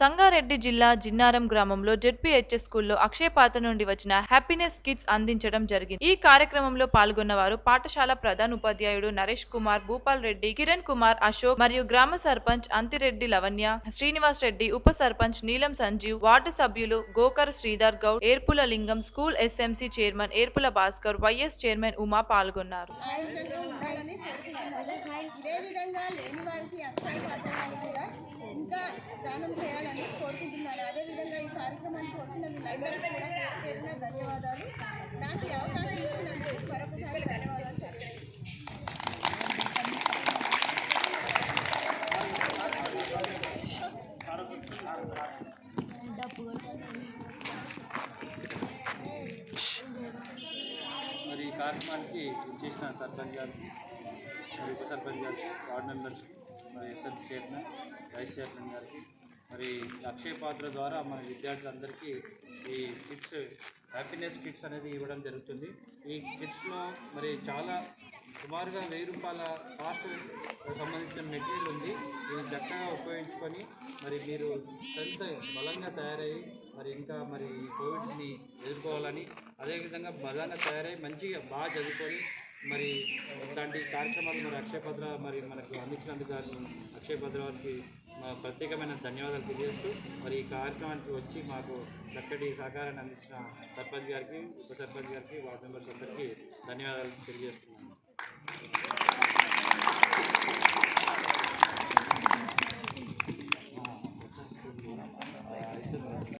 సంగారెడ్డి జిల్లా జిన్నారం గ్రామంలో జెడ్పీహెచ్ఎస్ స్కూల్లో అక్షయపాత్ర నుండి వచ్చిన హ్యాపీనెస్ కిట్స్ అందించడం జరిగింది. ఈ కార్యక్రమంలో పాల్గొన్న వారు పాఠశాల ప్రధాన ఉపాధ్యాయుడు నరేష్ కుమార్ భూపాల్ రెడ్డి కిరణ్ కుమార్ అశోక్ మరియు గ్రామ సర్పంచ్ అంతిరెడ్డి లవణ్య శ్రీనివాస్ రెడ్డి ఉప సర్పంచ్ నీలం సంజీవ్ వార్డు సభ్యులు Gokar Sridhar Goud Erpula Lingam school SMC chairman Erpula Bhaskar vice chairman Uma పాల్గొన్నారు. ఇంకా దానం చేయాలని కోరుకుంటున్నాను. అదేవిధంగా ఈ కార్యక్రమానికి వచ్చిన వీళ్ళందరికీ కూడా పేరు పేరున ధన్యవాదాలు. నాకు ఈ అవకాశం ఇచ్చినందుకు మరొకసారి ధన్యవాదాలు చెప్తాను మరి ఈ కార్యక్రమానికి చేసిన సర్పంచ్ గారు మరి ఉప సర్పంచ్ గారు వార్డు మెంబర్స్ మరి ఎస్ఎఫ్ చైర్మన్ వైస్ చైర్మన్ గారికి మరి అక్షయ పాత్ర ద్వారా మన విద్యార్థులందరికీ ఈ కిట్స్ హ్యాపీనెస్ కిట్స్ అనేది ఇవ్వడం జరుగుతుంది. ఈ కిట్స్లో మరి చాలా సుమారుగా వెయ్యి రూపాయల కాస్ట్ సంబంధించిన మెటీరియల్ ఉంది. ఇది చక్కగా ఉపయోగించుకొని మరి మీరు ఎంత బలంగా తయారయ్యి మరి ఇంకా మరి ఈ కోవిడ్ని ఎదుర్కోవాలని అదేవిధంగా బలంగా తయారై మంచిగా బాగా చదువుకొని మరి ఇట్లాంటి కార్యక్రమాలు మరి అక్షయ భద్ర మరి మనకు అందించినందుకు గాను అక్షయ భద్ర వారికి మా ప్రత్యేకమైన ధన్యవాదాలు తెలియజేస్తూ మరి ఈ కార్యక్రమానికి వచ్చి మాకు చక్కటి సహకారాన్ని అందించిన సర్పంచ్ గారికి ఉప సర్పంచ్ గారికి వార్డు మెంబర్స్ అందరికీ ధన్యవాదాలు తెలియజేస్తున్నాను.